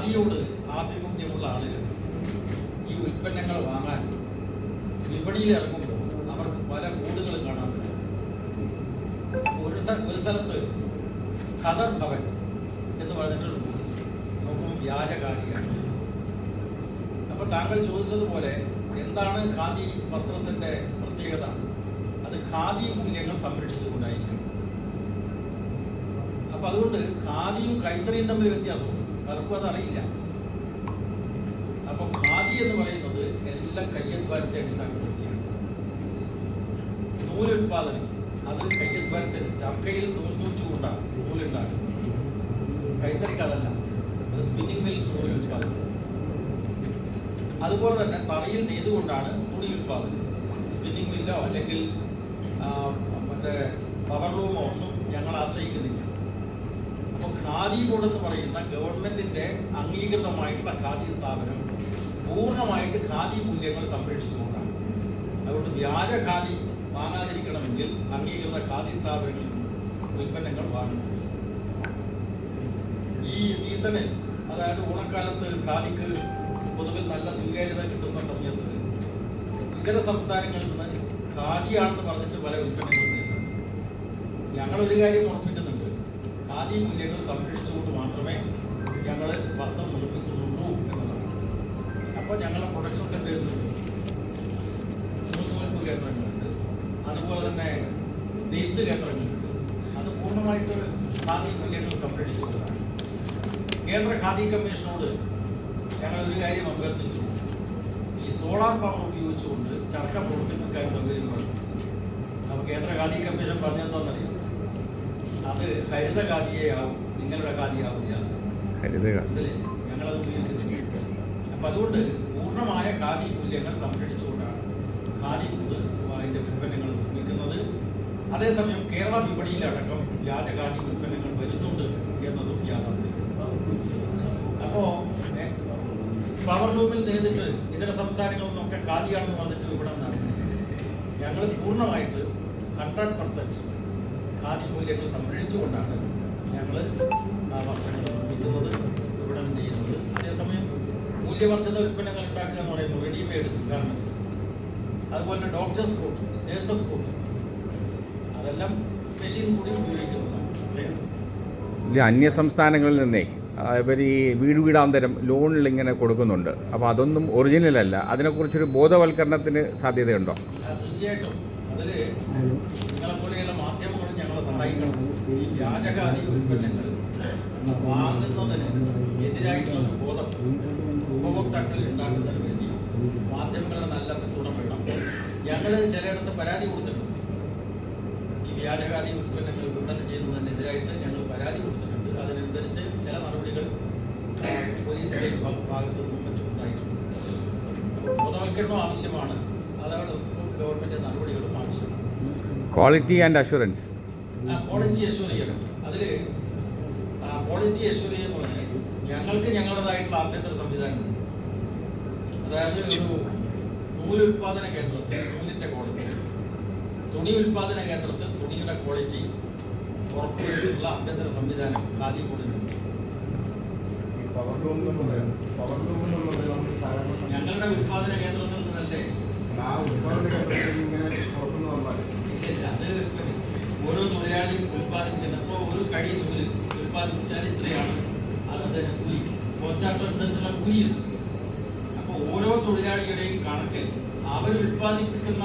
ഖാദിയോട് ആഭിമുഖ്യമുള്ള ആളുകൾ ഈ ഉൽപ്പന്നങ്ങൾ വാങ്ങാൻ വിപണിയിൽ ഇറങ്ങുമ്പോൾ അവർക്ക് പല കൂടുകളും കാണാൻ പറ്റും. ഒരു ഒരു സ്ഥലത്ത് ഖദർ ഭവൻ എന്ന് പറഞ്ഞിട്ടൊരു ബോർഡ് നോക്കുമ്പോൾ വ്യാജ ഖാദിയാണ് അപ്പോൾ താങ്കൾ ചോദിച്ചതുപോലെ എന്താണ് ഖാദി വസ്ത്രത്തിന്റെ പ്രത്യേകത? അത് ഖാദി മൂല്യങ്ങൾ സംരക്ഷിച്ചുകൊണ്ടായിരിക്കും. അപ്പൊ അതുകൊണ്ട് ഖാദിയും കൈത്തറിയും തമ്മിൽ വ്യത്യാസമുണ്ട്. പലർക്കും അതറിയില്ല. അപ്പൊ ഖാദി എന്ന് പറയുന്നത് എല്ലാം കയ്യധ്വാനത്തെ അടിസ്ഥാനപ്പെടുത്തിയാണ്. നൂലുൽപാദനം അത് കയ്യധ്വാനത്തെ ചർക്കയിൽ നൂൽ നൂച്ചുകൊണ്ടാണ് നൂലുണ്ടാക്കുന്നത്. കൈത്തറിക്ക് അതല്ല അത് സ്പിന്നിങ് മിൽ നൂൽ ഉൽപാദനം അതുപോലെ തന്നെ തറയിൽ നെയ്തുകൊണ്ടാണ് തുണി ഉൽപാദനം സ്പിന്നിങ് മില്ലോ അല്ലെങ്കിൽ മറ്റേ പവർ റൂമോ ഒന്നും ഞങ്ങൾ ആശ്രയിക്കുന്നില്ല. ഖാദി ബോർഡ് എന്ന് പറയുന്ന ഗവൺമെന്റിന്റെ അംഗീകൃതമായിട്ടുള്ള ഖാദി സ്ഥാപനം പൂർണമായിട്ട് ഖാദി മൂല്യങ്ങൾ സംരക്ഷിച്ചുകൊണ്ടാണ്. അതുകൊണ്ട് വ്യാജ ഖാദി വാങ്ങാതിരിക്കണമെങ്കിൽ അംഗീകൃത ഖാദി സ്ഥാപനങ്ങളിൽ ഉൽപ്പന്നങ്ങൾ വാങ്ങണം. ഈ സീസണിൽ അതായത് ഓണക്കാലത്ത് ഖാദിക്ക് പൊതുവിൽ നല്ല സ്വീകാര്യത കിട്ടുന്ന സമയത്ത് ഇതര സംസ്ഥാനങ്ങളിൽ നിന്ന് ഖാദിയാണെന്ന് പറഞ്ഞിട്ട് പല ഉൽപ്പന്നങ്ങളും ഞങ്ങളൊരു കാര്യം ഉറപ്പിക്കുന്നുണ്ട് ഖാദി മൂല്യങ്ങൾ സംരക്ഷിച്ചുകൊണ്ട് മാത്രമേ ഞങ്ങൾ വസ്ത്രം നിർമ്മിക്കുന്നുള്ളൂ എന്നതാണ്. അപ്പോൾ ഞങ്ങളുടെ പ്രൊഡക്ഷൻ സെന്റേഴ്സ് നൂൽനൂൽപ്പ് കേന്ദ്രങ്ങളുണ്ട്. അതുപോലെ തന്നെ നെയ്ത്ത് കേന്ദ്രങ്ങളുണ്ട്. അത് പൂർണമായിട്ട് ഖാദി മൂല്യങ്ങൾ സംരക്ഷിച്ചുകൊണ്ടാണ് കേന്ദ്ര ഖാദി കമ്മീഷനോട് ഞങ്ങൾ ഒരു കാര്യം അഭ്യർത്ഥിച്ചു. ഈ സോളാർ പവർ ഉപയോഗിച്ചുകൊണ്ട് ചർക്ക പ്രവർത്തിപ്പിക്കാൻ സൗകര്യം അപ്പോൾ കേന്ദ്ര ഖാദി കമ്മീഷൻ പറഞ്ഞെന്താണെന്നറിയാം? അത് ഹരിത ഖാദിയെ ആവും നിങ്ങളുടെ ഖാദിയാവില്ല ഇതിൽ ഞങ്ങളത് ഉപയോഗിക്കുന്നില്ല. അപ്പം അതുകൊണ്ട് പൂർണമായ ഖാദി മൂല്യങ്ങൾ സംരക്ഷിച്ചുകൊണ്ടാണ് ഖാദി അതിന്റെ ഉൽപ്പന്നങ്ങൾ നിർമ്മിക്കുന്നത് അതേസമയം കേരള വിപണിയിലടക്കം വ്യാജ ഖാദി ഉൽപ്പന്നങ്ങൾ വരുന്നുണ്ട് എന്നതും യാഥാർത്ഥ്യം. അപ്പോൾ പവർ ലൂമിൽ നേരിട്ട് ഇതര സംസ്ഥാനങ്ങളിൽ നിന്നൊക്കെ ഖാദിയാണെന്ന് പറഞ്ഞിട്ട് ഇവിടെ നടക്കുന്നത് ഞങ്ങൾ പൂർണമായിട്ട് ഹൺഡ്രഡ് പെർസെന്റ് ഖാദി മൂല്യങ്ങൾ സംരക്ഷിച്ചുകൊണ്ടാണ് ഞങ്ങൾ വസ്ത്രങ്ങൾ നിർമ്മിക്കുന്നത് വിപണനം ചെയ്യുന്നത്. അതേസമയം മൂല്യവർദ്ധിത ഉൽപ്പന്നങ്ങൾ ഉണ്ടാക്കുക എന്ന് പറയുമ്പോൾ റെഡിമെയ്ഡ് ഗാർമെന്റ്സ് അതുപോലെ തന്നെ ഡോക്ടേഴ്സ് കോട്ട് നേഴ്സസ് കോട്ട് അതെല്ലാം മെഷീൻ കൂടി ഉപയോഗിക്കുന്നതാണ്. അന്യ സംസ്ഥാനങ്ങളിൽ നിന്നേ ഇവർ ഈ വീട് വീടാന്തരം ലോണിൽ ഇങ്ങനെ കൊടുക്കുന്നുണ്ട്. അപ്പോൾ അതൊന്നും ഒറിജിനൽ അല്ല. അതിനെക്കുറിച്ചൊരു ബോധവൽക്കരണത്തിന് സാധ്യതയുണ്ടോ? തീർച്ചയായിട്ടും. അതിൽ ഈ വ്യാജകാതി ഉൽപ്പന്നങ്ങൾ വാങ്ങുന്നതിന് എതിരായിട്ടുള്ള ബോധം ഉപഭോക്താക്കളിൽ ഉണ്ടാക്കുന്നതിന് വേണ്ടി മാധ്യമങ്ങളെ നല്ല പിന്തുണ വേണം ഞങ്ങൾ ചിലയിടത്ത് പരാതി കൊടുത്തിട്ടുണ്ട് ഈ വ്യാജകാതി ഉൽപ്പന്നങ്ങൾ വിപണനം ചെയ്യുന്നതിനെതിരായിട്ട് ഞങ്ങൾ പരാതി കൊടുത്തിട്ടുണ്ട് അതിനനുസരിച്ച് ചില നടപടികൾ ഭാ- ഭാഗത്തു നിന്നും മറ്റും ഉണ്ടായിട്ടുണ്ട് ബോധവൽക്കരണം ആവശ്യമാണ് അതോടൊപ്പം ഗവൺമെന്റ് നടപടികളും ആവശ്യമാണ് ക്വാളിറ്റി ആൻഡ് അഷുറൻസ് അഷ്യൂർ ചെയ്യണം അതിൽ ക്വാളിറ്റി അഷ്യൂർ എന്ന് പറഞ്ഞാൽ ഞങ്ങൾക്ക് ഞങ്ങളുടേതായിട്ടുള്ള ആഭ്യന്തര സംവിധാനമുണ്ട് അതായത് ഒരു നൂൽ ഉൽപാദന കേന്ദ്രത്തിൽ നൂലിന്റെ ക്വാളിറ്റി തുണി ഉൽപാദന കേന്ദ്രത്തിൽ തുണിയുടെ ക്വാളിറ്റി ഉറപ്പുവരുത്തിയുള്ള ആഭ്യന്തര സംവിധാനം ഖാദി കൂടുതലുണ്ട്. ഞങ്ങളുടെ ഉൽപാദന കേന്ദ്രത്തിൽ നിന്നല്ലേ? ആ ഉത്പാദന കേന്ദ്രത്തിൽ ഇങ്ങനെ പുറത്തുനിന്ന് വന്നാൽ ഇല്ല, അത് പിന്നെ ഓരോ തൊഴിലാളിയും ഉൽപ്പാദിപ്പിക്കുന്ന ഇപ്പോൾ ഒരു കഴി നൂൽ ഉൽപ്പാദിപ്പിച്ചാൽ ഇത്രയാണ് അത് തന്നെ കൂലി പോസ്റ്റ് ചാർട്ട് അനുസരിച്ചുള്ള കൂലിയുണ്ട് അപ്പോൾ ഓരോ തൊഴിലാളിയുടെയും കണക്കിൽ അവർ ഉൽപ്പാദിപ്പിക്കുന്ന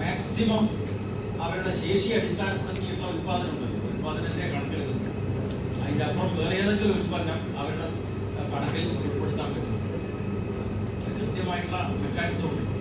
മാക്സിമം അവരുടെ ശേഷി അടിസ്ഥാനപ്പെടുത്തിയിട്ടുള്ള ഉൽപ്പാദനമുണ്ട്. ഉൽപ്പാദനത്തിന്റെ കണക്കിൽ. അതിന്റെ അപ്പുറം വേറെ ഏതെങ്കിലും ഉൽപ്പന്നം അവരുടെ കണക്കിൽ ഉൾപ്പെടുത്താൻ പറ്റും. കൃത്യമായിട്ടുള്ള മെക്കാനിസം ഉണ്ട്.